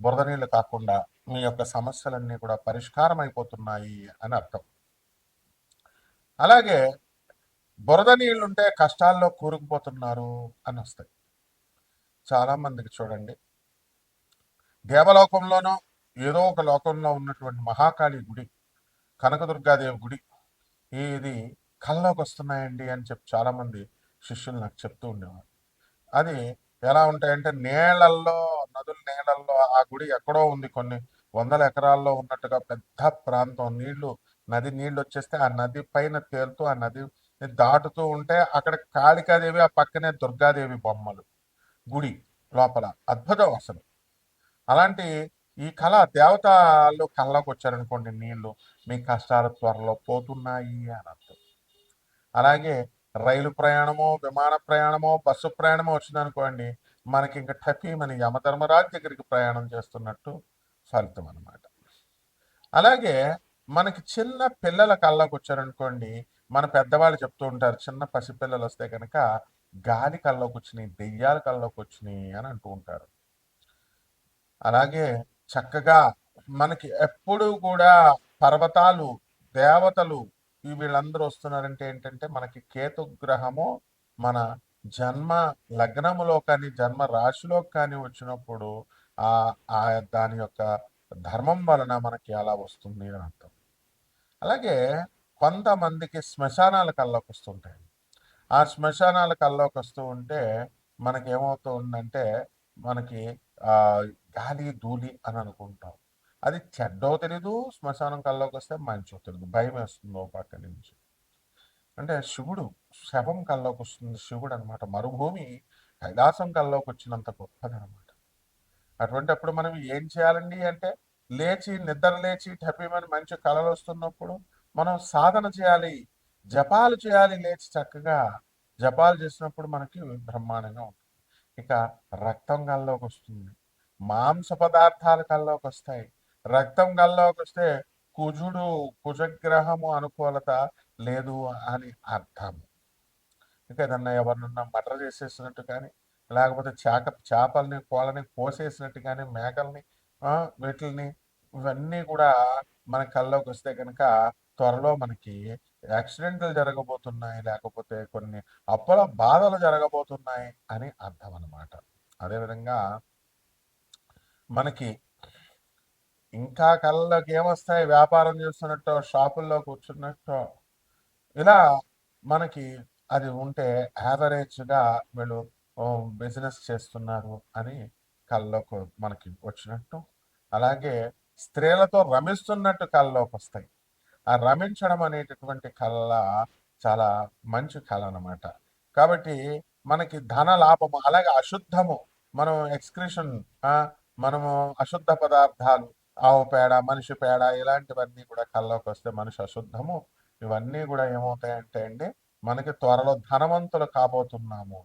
బురద నీళ్ళు కాకుండా మీ యొక్క సమస్యలన్నీ కూడా పరిష్కారం అయిపోతున్నాయి అని అర్థం. అలాగే బురద నీళ్ళుంటే కష్టాల్లో కూరుకుపోతున్నారు అని వస్తాయి. చాలా మందికి చూడండి. దేవలోకంలోనో ఏదో ఒక లోకంలో ఉన్నటువంటి మహాకాళి గుడి కనకదుర్గాదేవి గుడి ఇది కళ్ళలోకి వస్తున్నాయండి అని చెప్పి చాలామంది శిష్యులు నాకు చెప్తూ ఉండేవారు. అది ఎలా ఉంటాయంటే నీళ్ళల్లో నదుల నీళ్ళల్లో ఆ గుడి ఎక్కడో ఉంది కొన్ని వందల ఎకరాల్లో ఉన్నట్టుగా పెద్ద ప్రాంతం. నీళ్ళు నది నీళ్ళు వచ్చేస్తే ఆ నది పైన తేలుతూ ఆ నది దాటుతూ ఉంటే అక్కడ కాళికాదేవి ఆ పక్కనే దుర్గాదేవి బొమ్మలు. గుడి లోపల అద్భుతం అసలు. అలాంటి ఈ కళ దేవతలు కళ్ళకు వచ్చారనుకోండి నీళ్ళు. మీ కష్టాలు త్వరలో పోతున్నాయి అని అర్థం. అలాగే రైలు ప్రయాణమో విమాన ప్రయాణమో బస్సు ప్రయాణమో వచ్చిందనుకోండి మనకి ఇంకా టపీ మన యమధర్మరాజు దగ్గరికి ప్రయాణం చేస్తున్నట్టు ఫలితం అనమాట అలాగే మనకి చిన్న పిల్లల కళ్ళకు వచ్చారనుకోండి మన పెద్దవాళ్ళు చెప్తూ ఉంటారు చిన్న పసిపిల్లలు వస్తే కనుక గాలి కళ్ళకు వచ్చినాయి దెయ్యాల కళ్ళకు వచ్చినాయి అని అంటూ ఉంటారు. అలాగే చక్కగా మనకి ఎప్పుడు కూడా పర్వతాలు దేవతలు వీళ్ళందరూ వస్తున్నారంటే ఏంటంటే మనకి కేతుగ్రహము మన జన్మ లగ్నములో కానీ జన్మ రాశిలో కానీ వచ్చినప్పుడు ఆ ఆ దాని యొక్క ధర్మం వలన మనకి అలా వస్తుంది అని అర్థం. అలాగే కొంతమందికి శ్మశానాల కల్లోకి వస్తుంటాయి. ఆ శ్మశానాల కల్లోకి వస్తూ ఉంటే మనకి ఏమవుతుందంటే మనకి ఆ గాలి ధూళి అని అనుకుంటాం. అది చెడ్డో తెలీదు శ్మశానం కల్లోకి వస్తే మంచో తెలీదు భయం వేస్తుంది పక్క నుంచి. అంటే శివుడు శవం కల్లోకి వస్తుంది శివుడు అనమాట మరుభూమి కైలాసం కల్లోకి వచ్చినంత గొప్పది అనమాట అటువంటిప్పుడు మనం ఏం చేయాలండి అంటే లేచి నిద్ర లేచి టపీమని మంచి కళలు వస్తున్నప్పుడు మనం సాధన చేయాలి. జపాలు చేయాలి లేచి చక్కగా. జపాలు చేసినప్పుడు మనకి బ్రహ్మాండంగా ఉంటుంది. ఇక రక్తం కల్లోకి వస్తుంది మాంస పదార్థాలు కల్లోకి వస్తాయి రక్తం కల్లోకి వస్తే కుజుడు కుజగ్రహము అనుకూలత లేదు అని అర్థం ఇంకా ఏదన్నా ఎవరినన్నా మర్డర్ చేసేసినట్టు కానీ లేకపోతే చేక చేపల్ని కోళ్ళని కోసేసినట్టు కానీ మేకల్ని వీటిల్ని ఇవన్నీ కూడా మన కల్లోకి వస్తే కనుక త్వరలో మనకి యాక్సిడెంట్లు జరగబోతున్నాయి లేకపోతే కొన్ని అప్పుల బాధలు జరగబోతున్నాయి అని అర్థం అన్నమాట. అదేవిధంగా మనకి ఇంకా కళ్ళలోకి ఏమొస్తాయి? వ్యాపారం చేస్తున్నట్టు షాపుల్లో కూర్చున్నట్టు ఇలా మనకి అది ఉంటే యావరేజ్గా వీళ్ళు బిజినెస్ చేస్తున్నారు అని కళ్ళలోకి మనకి వచ్చినట్టు. అలాగే స్త్రీలతో రమిస్తున్నట్టు కళ్ళలోకి వస్తాయి. ఆ రమించడం అనేటటువంటి కళ చాలా మంచి కళ అనమాట కాబట్టి మనకి ధన లాభము అలాగే అశుద్ధము. మనం ఎక్స్క్రిషన్ మనము అశుద్ధ పదార్థాలు ఆవు పేడ మనిషి పేడ ఇలాంటివన్నీ కూడా కళ్ళలోకి వస్తే మనిషి అశుద్ధము. ఇవన్నీ కూడా ఏమవుతాయంటే అండి మనకి త్వరలో ధనవంతులు కాబోతున్నాము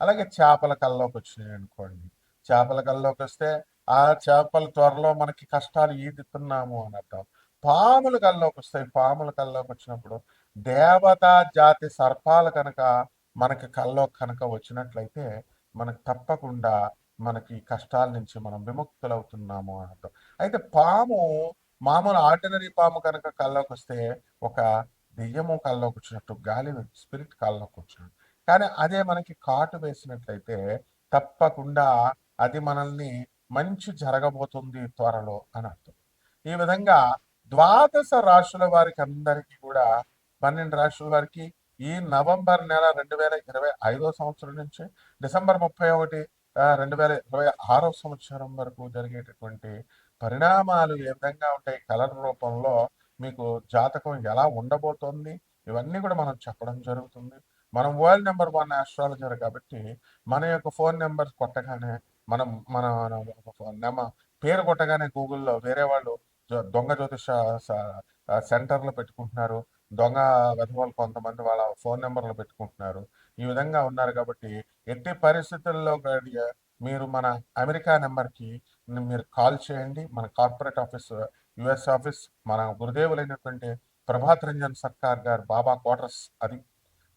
అలాగే చేపల కళ్ళలోకి వచ్చినాయి అనుకోండి. చేపల కళ్ళలోకి వస్తే ఆ చేపల త్వరలో మనకి కష్టాలు ఈదుతున్నాము అని అర్థం. పాముల కళ్ళలోకి వస్తాయి పాముల కళ్ళలోకి వచ్చినప్పుడు దేవతా జాతి సర్పాలు కనుక మనకి కల్లో కనుక వచ్చినట్లయితే మనకు తప్పకుండా మనకి కష్టాల నుంచి మనం విముక్తులవుతున్నాము అని అర్థం. అయితే పాము మామూలు ఆర్డినరీ పాము కనుక కల్లోకి వస్తే ఒక దెయ్యము కల్లోకి వచ్చినట్టు గాలి స్పిరిట్ కల్లోకి వచ్చినట్టు. కానీ అదే మనకి కాటు వేసినట్లయితే తప్పకుండా అది మనల్ని మంచి జరగబోతుంది త్వరలో అని అర్థం. ఈ విధంగా ద్వాదశ రాశుల వారికి అందరికీ కూడా పన్నెండు రాశుల వారికి ఈ నవంబర్ నెల రెండు వేల ఇరవై ఐదో సంవత్సరం నుంచి డిసెంబర్ ముప్పై ఒకటి రెండు వేల ఇరవై ఆరో సంవత్సరం వరకు జరిగేటటువంటి పరిణామాలు ఏ విధంగా ఉంటాయి కలర్ రూపంలో మీకు జాతకం ఎలా ఉండబోతోంది? ఇవన్నీ కూడా మనం చెప్పడం జరుగుతుంది. మనం వరల్డ్ నెంబర్ వన్ ఆస్ట్రాలజర్ కాబట్టి మన యొక్క ఫోన్ నెంబర్ కొట్టగానే మనం మన నెంబర్ పేరు కొట్టగానే గూగుల్లో వేరే వాళ్ళు దొంగ జ్యోతిష సెంటర్లు పెట్టుకుంటున్నారు. దొంగ వెధవాళ్ళు కొంతమంది వాళ్ళ ఫోన్ నెంబర్లు పెట్టుకుంటున్నారు. ఈ విధంగా ఉన్నారు కాబట్టి ఎట్టి పరిస్థితుల్లో మీరు మన అమెరికా నెంబర్కి మీరు కాల్ చేయండి. మన కార్పొరేట్ ఆఫీస్ యుఎస్ ఆఫీస్ మన గురుదేవులైనటువంటి ప్రభాత్ రంజన్ సర్కార్ గారు బాబా క్వార్టర్స్ అది.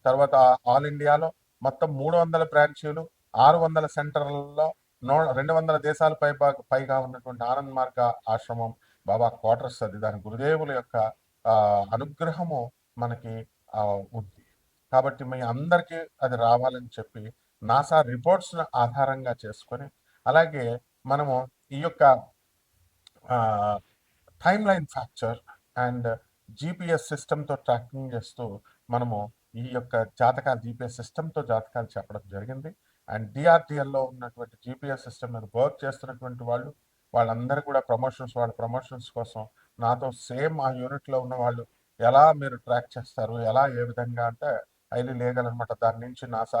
తర్వాత ఆల్ ఇండియాలో మొత్తం మూడు వందల బ్రాంచీలు ఆరు వందల సెంటర్లలో నో రెండు వందల దేశాల పై పైగా ఉన్నటువంటి ఆనంద్ మార్గ ఆశ్రమం బాబా క్వార్టర్స్ అది. దాని గురుదేవుల యొక్క అనుగ్రహము మనకి ఉంది. కాబట్టి మీ అందరికీ అది రావాలని చెప్పి నాసా రిపోర్ట్స్ ఆధారంగా చేసుకొని అలాగే మనము ఈ యొక్క time line factor and GPS సిస్టమ్తో ట్రాకింగ్ చేస్తూ మనము ఈ యొక్క జాతకాలు జీపీఎస్ సిస్టమ్తో జాతకాలు చెప్పడం జరిగింది. అండ్ డిఆర్డిఎల్లో ఉన్నటువంటి జీపీఎస్ సిస్టమ్ మీద వర్క్ చేస్తున్నటువంటి వాళ్ళు వాళ్ళందరూ కూడా ప్రమోషన్స్ వాళ్ళ ప్రమోషన్స్ కోసం నాతో సేమ్ ఆ యూనిట్లో ఉన్న వాళ్ళు ఎలా మీరు ట్రాక్ చేస్తారు ఎలా ఏ విధంగా అంటే హైలీ లేగలనమాట దాని నుంచి నాసా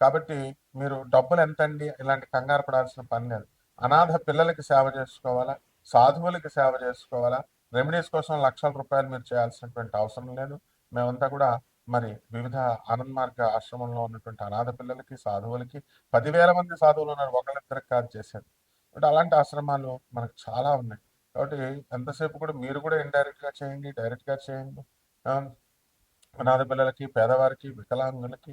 కాబట్టి మీరు డబ్బులు ఎంతండి? ఇలాంటి కంగారు పడాల్సిన పని లేదు. అనాథ పిల్లలకి సేవ చేసుకోవాలా? సాధువులకి సేవ చేసుకోవాలా? రెమెడీస్ కోసం లక్షల రూపాయలు మీరు చేయాల్సినటువంటి అవసరం లేదు. మేమంతా కూడా మరి వివిధ ఆనంద్ మార్గ ఆశ్రమంలో ఉన్నటువంటి అనాథ పిల్లలకి సాధువులకి పదివేల మంది సాధువులు ఉన్నారు. ఒకళ్ళిద్దరికి కాదు చేసేది. కాబట్టి అలాంటి ఆశ్రమాలు మనకు చాలా ఉన్నాయి. కాబట్టి ఎంతసేపు కూడా మీరు కూడా ఇండైరెక్ట్గా చేయండి డైరెక్ట్గా చేయండి. అనాథ పిల్లలకి పేదవారికి వికలాంగులకి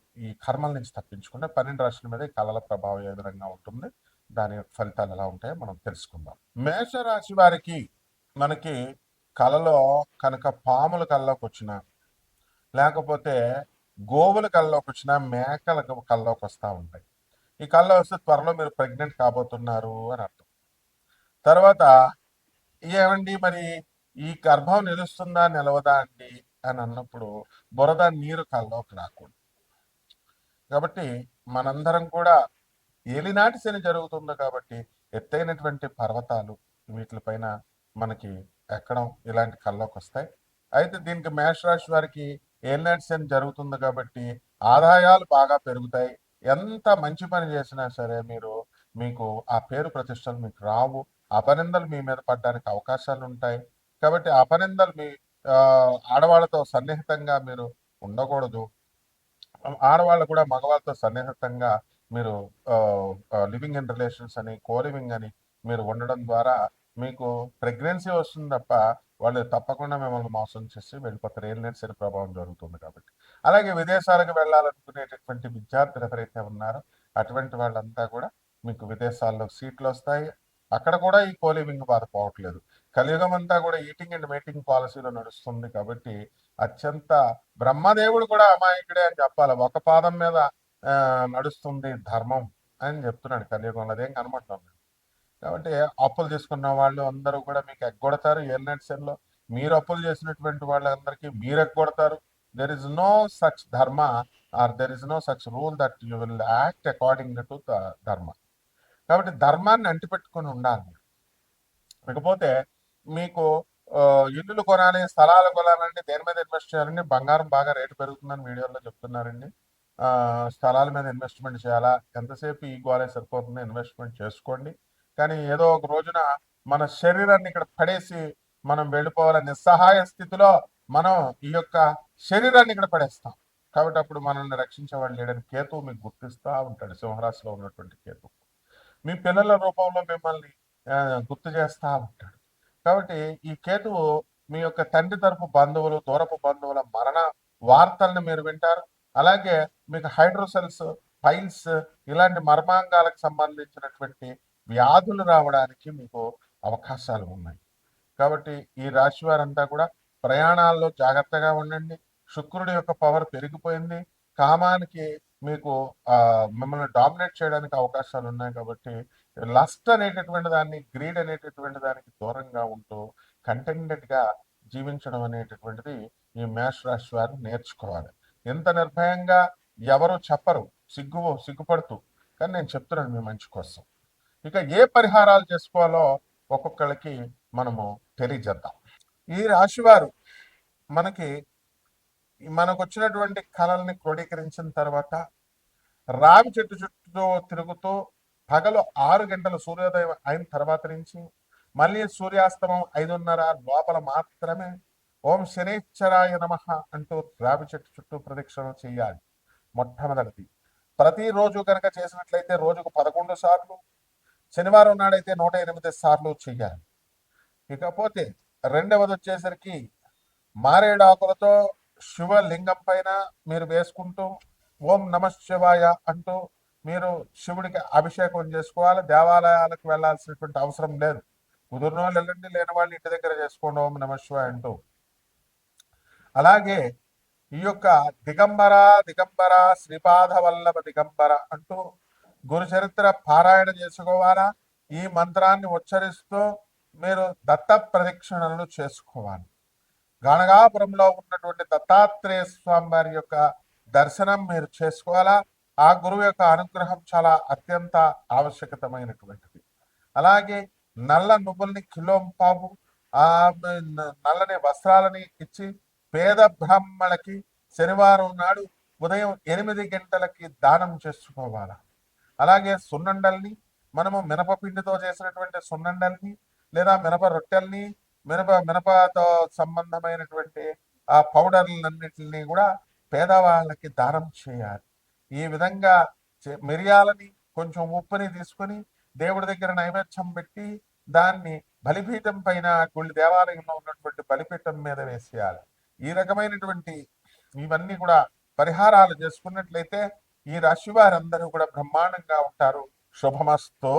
ఈ కర్మల నుంచి తప్పించుకుంటే పన్నెండు రాశుల మీద ఈ కళల ప్రభావం ఏ విధంగా ఉంటుంది? దాని ఫలితాలు ఎలా ఉంటాయో మనం తెలుసుకుందాం. మేషరాశి వారికి మనకి కళలో కనుక పాముల కళ్ళలోకి వచ్చిన లేకపోతే గోవుల కళ్ళలోకి వచ్చిన మేకల కళ్ళలోకి వస్తూ ఉంటాయి. ఈ కళ్ళ వస్తే త్వరలో మీరు ప్రెగ్నెంట్ కాబోతున్నారు అని అర్థం. తర్వాత ఏమండి మరి ఈ గర్భం నిలుస్తుందా నిలవదా అండి? అని అన్నప్పుడు బురద నీరు కళ్ళలోకి రాకూడదు. కాబట్టి మనందరం కూడా ఏలినాటి శని జరుగుతుంది కాబట్టి ఎత్తైనటువంటి పర్వతాలు వీటిపైన మనకి ఎక్కడం ఇలాంటి కళ్ళకి వస్తాయి. అయితే దీనికి మేషరాశి వారికి ఏలినాటి శని జరుగుతుంది కాబట్టి ఆదాయాలు బాగా పెరుగుతాయి. ఎంత మంచి పని చేసినా సరే మీరు మీకు ఆ పేరు ప్రతిష్టలు మీకు రావు. అపనిందలు మీ మీద పడడానికి అవకాశాలు ఉంటాయి. కాబట్టి అపనిందలు మీ ఆడవాళ్ళతో సన్నిహితంగా మీరు ఉండకూడదు. ఆడవాళ్ళు కూడా మగవాళ్ళతో సన్నిహితంగా మీరు లివింగ్ ఇన్ రిలేషన్స్ అని కోలివింగ్ అని మీరు ఉండడం ద్వారా మీకు ప్రెగ్నెన్సీ వస్తుంది తప్ప వాళ్ళు తప్పకుండా మిమ్మల్ని మోసం చేసి వెళ్ళిపోతారు. ఏలినట్ శని ప్రభావం జరుగుతుంది కాబట్టి. అలాగే విదేశాలకు వెళ్ళాలనుకునేటటువంటి విద్యార్థులు ఎవరైతే ఉన్నారో అటువంటి వాళ్ళంతా కూడా మీకు విదేశాల్లో సీట్లు వస్తాయి. అక్కడ కూడా ఈ కోలివింగ్ బాధ పోవట్లేదు. కలియుగం అంతా కూడా ఈటింగ్ అండ్ మీటింగ్ పాలసీలో నడుస్తుంది కాబట్టి అత్యంత బ్రహ్మదేవుడు కూడా అమాయకుడే అని చెప్పాలి. ఒక పాదం మీద నడుస్తుంది ధర్మం అని చెప్తున్నాడు కలియుగంలో. అదేం కనబడుతుంది కాబట్టి అప్పులు తీసుకున్న వాళ్ళు అందరూ కూడా మీకు ఎగ్గొడతారు. ఏలినట్ సెల్లో మీరు అప్పులు చేసినటువంటి వాళ్ళందరికీ మీరు ఎగ్గొడతారు. There is no such dharma or there is no such rule that you will act according to dharma. కాబట్టి ధర్మాన్ని అంటిపెట్టుకొని ఉండాలి ఇకపోతే మీకు ఇల్లులు కొనాలి స్థలాలు కొనాలంటే దేని మీద ఇన్వెస్ట్ చేయాలండి? బంగారం బాగా రేటు పెరుగుతుందని వీడియోలో చెప్తున్నారండి. స్థలాల మీద ఇన్వెస్ట్మెంట్ చేయాలా? ఎంతసేపు ఈ గోలే సరిపోతుంది ఇన్వెస్ట్మెంట్ చేసుకోండి. కానీ ఏదో ఒక రోజున మన శరీరాన్ని ఇక్కడ పడేసి మనం వెళ్ళిపోవాలి నిస్సహాయ స్థితిలో మనం ఈ యొక్క శరీరాన్ని ఇక్కడ పడేస్తాం. కాబట్టి అప్పుడు మనల్ని రక్షించేవాడు లేడని కేతు మీకు గుర్తిస్తూ ఉంటాడు. సింహరాశిలో ఉన్నటువంటి కేతు. మీ పిల్లల రూపంలో మిమ్మల్ని గుర్తు చేస్తూ ఉంటాడు. కాబట్టి ఈ కేతువు మీ యొక్క తండ్రి తరపు బంధువులు దూరపు బంధువుల మరణ వార్తల్ని మీరు వింటారు. అలాగే మీకు హైడ్రోసెల్స్ పైల్స్ ఇలాంటి మర్మాంగాలకు సంబంధించినటువంటి వ్యాధులు రావడానికి మీకు అవకాశాలు ఉన్నాయి. కాబట్టి ఈ రాశి వారంతా కూడా ప్రయాణాల్లో జాగ్రత్తగా ఉండండి. శుక్రుడి యొక్క పవర్ పెరిగిపోయింది. కామానికి మీకు మిమ్మల్ని డామినేట్ చేయడానికి అవకాశాలు ఉన్నాయి కాబట్టి లస్ట్ అనేటటువంటి దాన్ని గ్రీడ్ అనేటటువంటి దానికి దూరంగా ఉంటూ కంటెంటెడ్గా జీవించడం అనేటటువంటిది ఈ మేష రాశి వారు నేర్చుకోవాలి. ఎంత నిర్భయంగా ఎవరు చెప్పరు సిగ్గు సిగ్గుపడుతూ. కానీ నేను చెప్తున్నాను మీ మంచి కోసం. ఇక ఏ పరిహారాలు చేసుకోవాలో ఒక్కొక్కళ్ళకి మనము తెలియజేద్దాం. ఈ రాశి వారు మనకి మనకు వచ్చినటువంటి కళల్ని క్రోడీకరించిన తర్వాత రావి చెట్టు చుట్టూ తిరుగుతూ పగలు ఆరు గంటల సూర్యోదయం అయిన తర్వాత నుంచి మళ్ళీ సూర్యాస్తమం ఐదున్నర లోపల మాత్రమే ఓం శనేశ్వరాయ నమ అంటూ రావి చెట్టు చుట్టూ ప్రదక్షిణ చేయాలి మొట్టమొదటిది. ప్రతిరోజు కనుక చేసినట్లయితే రోజుకు పదకొండు సార్లు శనివారం నాడైతే నూట ఎనిమిది సార్లు చేయాలి. ఇకపోతే రెండవది వచ్చేసరికి మారేడాకులతో శివలింగం పైన మీరు వేసుకుంటూ ఓం నమ శివాయ అంటూ మీరు శివుడికి అభిషేకం చేసుకోవాలి దేవాలయాలకు వెళ్ళాల్సినటువంటి అవసరం లేదు. కుదిరిన వాళ్ళు వెళ్ళండి లేని వాళ్ళు ఇంటి దగ్గర చేసుకోండి ఓం నమ అంటూ. అలాగే ఈ యొక్క దిగంబర దిగంబర శ్రీపాద వల్లభ దిగంబర అంటూ గురు చరిత్ర పారాయణ చేసుకోవాలా? ఈ మంత్రాన్ని ఉచ్చరిస్తూ మీరు దత్త ప్రదక్షిణలు చేసుకోవాలి. గణగాపురంలో ఉన్నటువంటి దత్తాత్రేయ స్వామి వారి యొక్క దర్శనం మీరు చేసుకోవాలా? ఆ గురువు యొక్క అనుగ్రహం చాలా అత్యంత ఆవశ్యకతమైనటువంటిది. అలాగే నల్ల నువ్వుల్ని కిలోంపావు ఆ నల్లని వస్త్రాలని ఇచ్చి పేద బ్రాహ్మణులకి శనివారం నాడు ఉదయం ఎనిమిది గంటలకి దానం చేసుకోవాలా? అలాగే సున్నండల్ని మనము మినపపిండితో చేసినటువంటి సున్నండల్ని లేదా మినప రొట్టెల్ని మినప మినపతో సంబంధమైనటువంటి ఆ పౌడర్లన్నిటిని కూడా పేదవాళ్ళకి దానం చేయాలి. ఈ విధంగా మిరియాలని కొంచెం ఉప్పుని తీసుకుని దేవుడి దగ్గర నైవేద్యం పెట్టి దాన్ని బలిపీఠం పైన గుడి దేవాలయంలో ఉన్నటువంటి బలిపీఠం మీద వేసేయాలి. ఈ రకమైనటువంటి ఇవన్నీ కూడా పరిహారాలు చేసుకున్నట్లయితే ఈ రాశి వారందరూ కూడా బ్రహ్మాండంగా ఉంటారు. శుభమస్తో.